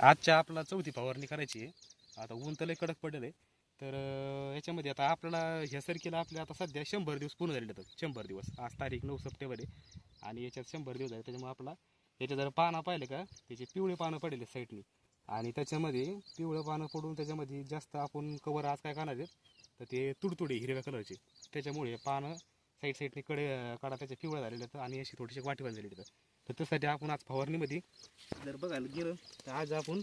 आजच्या आपला चौथी फवारणी करायची आहे. आता ऊन तर लय कडक पडलेलं आहे. तर याच्यामध्ये आता आपल्याला ह्या सरकीला आपल्या आता सध्या शंभर दिवस पूर्ण झालेले आहेत. शंभर दिवस. आज तारीख नऊ सप्टेंबर आहे. आणि याच्यात शंभर दिवस झाले. त्याच्यामुळे आपला याच्या जर पानं पाहिले का त्याचे पिवळे पानं पडले साईडनी आणि त्याच्यामध्ये पिवळं पानं पडून त्याच्यामध्ये जास्त आपण कवर आज काय करणार आहेत तर ते तुडतुडे हिरव्या कलरचे त्याच्यामुळे पानं साईड साईडने कडे काढा त्याचे पिवळं झालेले आहेत आणि अशी थोडीशी वाटीवान झालेली आहेत. तर त्यासाठी आपण आज फवारणीमध्ये जर बघायला गेलं तर आज आपण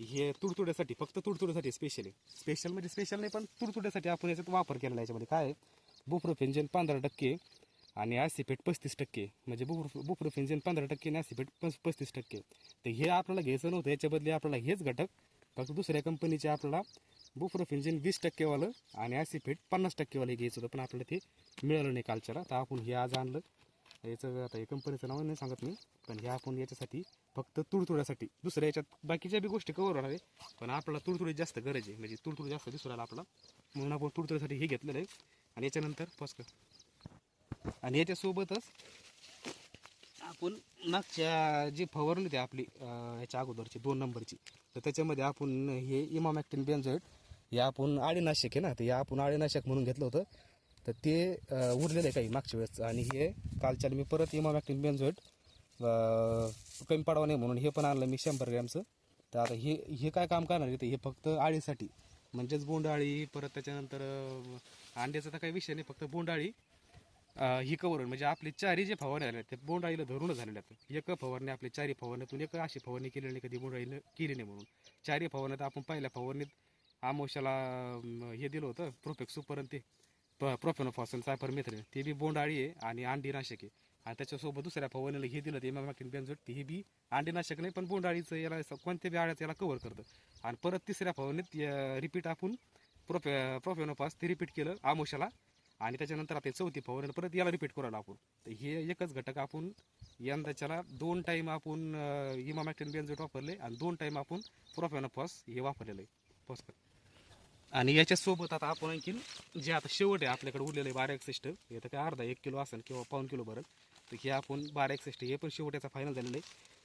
हे तुडतुड्यासाठी फक्त तुडतुड्यासाठी स्पेशल आहे. स्पेशल म्हणजे स्पेशल नाही पण तुडतुड्यासाठी आपण याच्यात वापर केलेला आहे याच्यामध्ये. काय आहे? बुप्रोफेंजन पंधरा टक्के आणि ॲसिफेट पस्तीस टक्के. म्हणजे बुप्रो बुप्रोफेंजन पंधरा टक्के आणि ॲसिफेट पस पस्तीस टक्के. तर हे आपल्याला घ्यायचं नव्हतं याच्याबदली आपल्याला हेच घटक. फक्त दुसऱ्या कंपनीचे आपल्याला बुप्रोफेंजन वीस टक्केवालं आणि ॲसिफेट पन्नास टक्केवालं घ्यायचं होतं पण आपल्याला ते मिळालं नाही कालच्याला तर आपण हे आज आणलं. याचं आता हे कंपनीचं नाव नाही सांगत मी पण हे आपण याच्यासाठी फक्त तुडतुड्यासाठी. दुसऱ्या याच्यात बाकीच्या बी गोष्टी कवर होणार आहे पण आपल्याला तुडतुडी जास्त गरज आहे. म्हणजे तुडतुडी जास्त दिसू आपला म्हणून आपण तुडतुड्यासाठी हे घेतलेलं आहे. आणि याच्यानंतर फस्क आणि याच्यासोबतच आपण मागच्या जी फवारणी होती आपली याच्या अगोदरची दोन नंबरची तर त्याच्यामध्ये आपण हे इमामॅक्टिन बेन्झोइड हे आपण आळीनाशक आहे ना ते आपण आळीनाशक म्हणून घेतलं होतं. तर ते उरलेलं आहे काही मागच्या वेळेस. आणि हे कालच्या मी परत इमामॅक्टिन बेन्झोईट कमी पडावं नाही म्हणून हे पण आणलं मी शंभर ग्रॅमचं. तर आता हे हे काय काम करणार आहे हे फक्त आळीसाठी. म्हणजेच बोंडाळी परत त्याच्यानंतर अंड्याचा तर काही विषय नाही फक्त बोंडाळी ही कवरून म्हणजे आपले चारी जे फवारणी झाले ते बोंडाळीला धरूनच झालेले आहेत. एक फवारणी आपली चारी फवारण्यातून एक अशी फवारणी केलेली नाही कधी बोंडाळीनं केली नाही म्हणून. चारी फवारण्यात आपण पहिल्या फवारणीत आमोशाला हे दिलं होतं प्रोफेक्स सुपर ते. प्रोफेनोफॉसन सायफर मेथ्रिन ते बी बोंडाळी आहे आणि अंडीनाशक आहे. आणि त्याच्यासोबत दुसऱ्या फवारणीला हे दिलं ते इमामॅक्टिन बेन्झोट ते हे बी अंडीनाशक नाही पण बोंडाळीचं याला कोणत्या बी आळ्याचं याला कव्हर करतं. आणि परत तिसऱ्या फवारणीत रिपीट आपण प्रोफे प्रोफेनोफॉस ते रिपीट केलं आमोशाला आणि त्याच्यानंतर आता चौथी फवारणी परत याला रिपीट करायला आपण तर हे एकच घटक आपण यंदाच्याला दोन टाईम आपण इमामॅक्टिन बेन्झोट वापरले आणि दोन टाईम आपण प्रोफेनोफॉस हे वापरलेलं आहे. फॉस्फर आणि याच्यासोबत आता आपण आणखीन जे आता शेवट आहे आपल्याकडे उरलेलं आहे बारा एकसष्ट हे तर काय अर्धा एक किलो असेल किंवा पाऊन किलो भरल तर हे आपण बारा एकसष्ट हे पण शेवट याचा फायनल झालेलं आहे.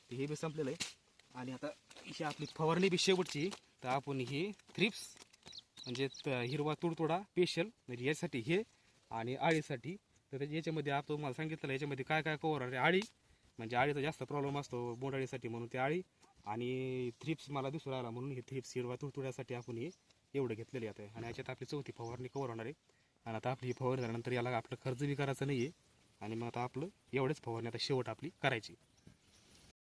तर हे बी संपलेलं आहे. आणि आता ही आपली फवारणी बी शेवटची तर आपण ही थ्रिप्स म्हणजे त- हिरवा तुडतुडा स्पेशल म्हणजे यासाठी हे आणि आळीसाठी. तर याच्यामध्ये आपण तुम्हाला सांगितलं याच्यामध्ये काय काय कवर आहे? आळी म्हणजे आळीचा जास्त प्रॉब्लेम असतो बोंडाळीसाठी म्हणून ते आळी. आणि थ्रिप्स मला दिसून राहिला म्हणून हे थ्रिप्स हिरवा तुडतुड्यासाठी आपण हे एवढं घेतलेले आता. आणि याच्यात आपली चौथी फवारणी कवर होणार आहे. आणि आता आपली ही फवारणी झाल्यानंतर याला आपलं खर्च बी करायचा नाही आहे आणि मग आता आपलं एवढेच फवारणी आता शेवट आपली करायची.